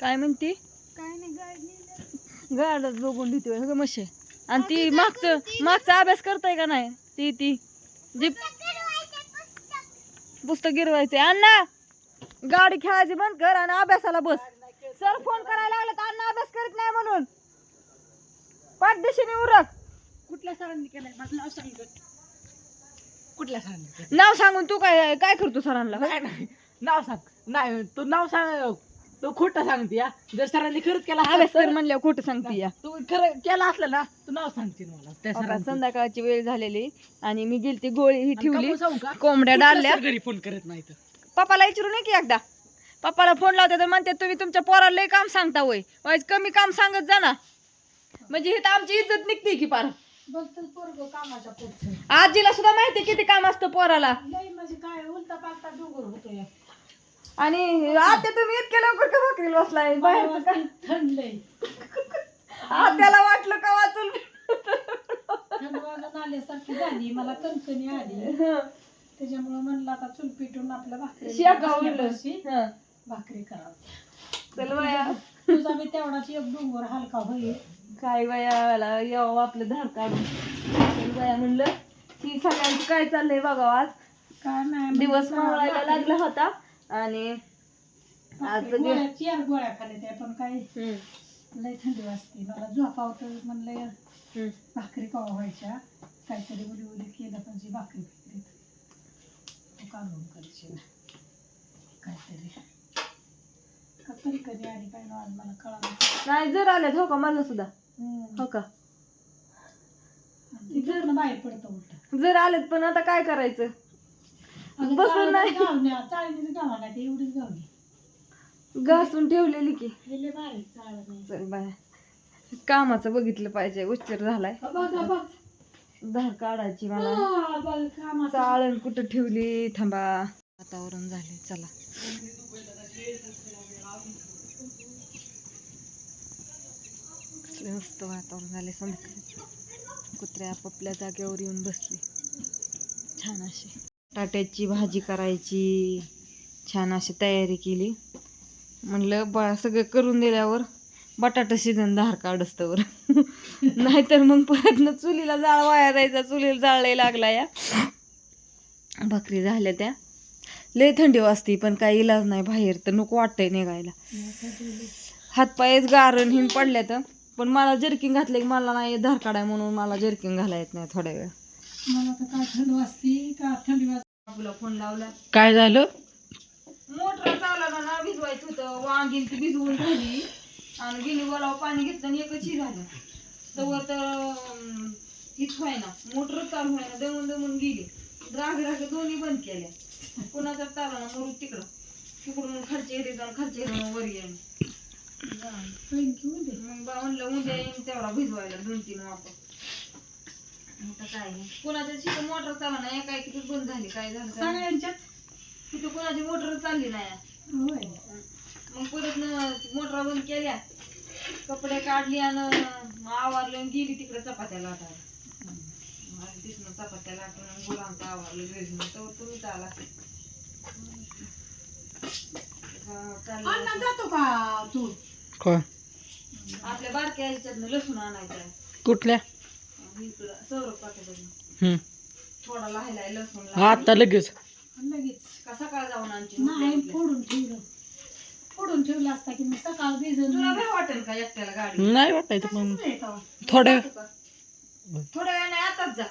काय म्हणती? काय नाही गाडी गाडच बघून सगळं मशी. आणि ती मागचं मागचा अभ्यास करताय का नाही? ती ती. जी पुस्तक गिरवायचे अण्णा गाडी खेळायची बंद कर आणि अभ्यासाला बस. सर फोन करायला लागला तर अण्णा अभ्यास करत नाही म्हणून. पाच दिशेने उरक. कुठल्या सरांनी केलाय? माझं नाव सांग कुठल्या सरांनी नाव सांगून तू काय काय करतो सरांना? नाव सांग. नाही तू नाव सांग. तू खोटं सांगते या जर सरांनी खरंच केला असला अभ्यास कर तर- म्हणल्यावर खोटं सांगते या. तू खरं केला असलं ना तू नाव सांगते मला त्या आता सरांचं. संध्याकाळची वेळ झालेली आणि मी गेलती गोळी ही आणि ठेवली. कापूस सांगू का? कोंबड्या कुठलं डाळल्या सर घरी फोन करत नाही तर? पप्पाला विचारू नये की एकदा? पप्पाला फोन लावते तर म्हणते तुम्ही तुमच्या पोराला लय काम सांगता वय वाईज कमी काम सांगत जा ना. म्हणजे इथं आमची इज्जत निघते की पार. बघतो पोरग कामाच्या पोटचं आजीला सुद्धा माहिती किती काम असतं पोराला. म्हणजे काय उलटा पालटा डोंगर होतो या आणि आता तुम्ही इतक्या लवकर का भाकरीला बसलाय बाहेर काय? थंड लई आत्याला वाटलं का वाचून? थंड वाजून आल्यासारखी झाली मला कणकणी आली. त्याच्यामुळे म्हणलं आता चूल पेटून आपल्या भाकरी. भाकरी करावं. चल बाया. तुझा बी तेवढाच एक डोंगर हलका होईल. काय बायाला यावं आपलं धार काढून. चल बाया म्हणलं ही सगळ्यांचं काय चाललंय बघावं आज? काय नाही दिवस मावळायला लागला होता. आणि आज भाकरी गोळ्या चार गोळ्या खाल्ल्या त्या पण काय हम्म, लय थंडी वाजते. मला झोपावं तर म्हणलं हम्म. भाकरी कवा व्हायच्या. काहीतरी उडी उडी केलं म्हणजे भाकरी फिकरी तू काढून करशील काहीतरी. का कधी कधी आली काय ना आज मला कळालं नाही. जर आल्यात हो का? मला सुद्धा. हो का? जर बाहेर पडतं उलट. जर आलेत पण आता काय करायचं? बसून नाही. ते एवढीच गावली घासून ठेवलेली की. नाही चल बाय. कामाचं बघितलं पाहिजे उशीर झालाय. बघा बघ धार काढायची मला. हा, बघ कामाचं. चाळण कुठं ठेवली? थांबा. वातावरण झाले चला. कसलं मस्त वातावरण झाले संध्याकाळी. कुत्र्या आपापल्या जागेवर येऊन बसले. छान अशी बटाट्याची भाजी करायची. छान अशी तयारी केली. म्हणलं बा सगळं करून दिल्यावर बटाटा शिजन धार काढस्तवर नाहीतर मग परत ना चुलीला जाळ वाया जायचा चुलीला जाळायला लागला या. भाकरी झाल्या त्या. लय थंडी वाजते पण काही इलाज नाही बाहेर तर नको वाटतंय निघायला. हातपायच गारण हिन पडल्या तर पण मला जर्किंग घातले की मला नाही धार काढाय म्हणून मला जर्किंग घालायला येत नाही थोड्या वेळ. मला तर काय थंड वाजती का थंडी वाज बाबूला फोन लावला. काय झालं? मोटर चालवला ना भिजवायचं होतं. वांगी ती भिजवून झाली आणि गिनी बोलावं पाणी घेतलं आणि एकच ही झालं. तवर तर अं, हीच व्हायना. मोटर चालू व्हायना. दमून दमून गेली. राग राग दोन्ही बंद केल्या. कुणाचा चालला ना मरू तिकडं. तिकडून खालचे येते जाऊन खालचे येते वर येईन मग बा म्हणलं उद्या येईन तेवढा भिजवायला दोन तीन वापर काय? नाही कुणाच्या शिकून मोटर चालला ना एका एकीच बंद झाली काय झालं काय. सगळ्यांच्याच. तिथं कुणाची मोटर चालली नाही. होय. मग परत मोटर बंद केल्या कपडे काढली आणि आवारले आणि गेली तिकडे चपात्या लाटायला आणि तिथनं चपात्या लाटून गुलामचं आवारलं घरी. नेऊन. तेव्हा तुम्हीच आला हा, चाललं. अण्णा. जातो का तू? आपल्या बारक्या ह्याच्यातनं लसूण आणायचं. कुठल्या? सौरभ. थोडा लाहिलाय लसूण आता लगेच. लगेच का सकाळ जाऊन नाही फोडून ठेवलं. फोडून ठेवलं असता की मी सकाळ भिजून तुला काय वाटेल का एकट्याला गाडी? नाही वाटायचं पण कशाचं नाही तेव्हा. थोड्या थोड्या वेळ नाही आताच जा.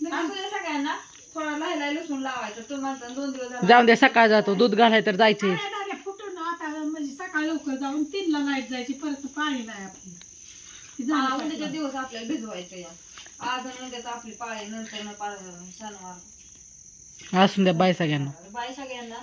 दे सगळ्यांना थोडा लाहिलाय लसूण लावायचं. तुम्हाला दोन दिवस झाला. जाऊन द्या सकाळ जातो. दूध घालाय तर झालं, फुटून आता म्हणजे सकाळ लवकर जाऊन तीनला नाईट जायची परत पाणी नाही आपली. हा. उद्याच्या दिवस आपल्याला भिजवायचं या. आज उद्याच आपली पाळी नंतर न पाळ- शनिवार असून द्या बाय सगळ्यांना. बाय सगळ्यांना.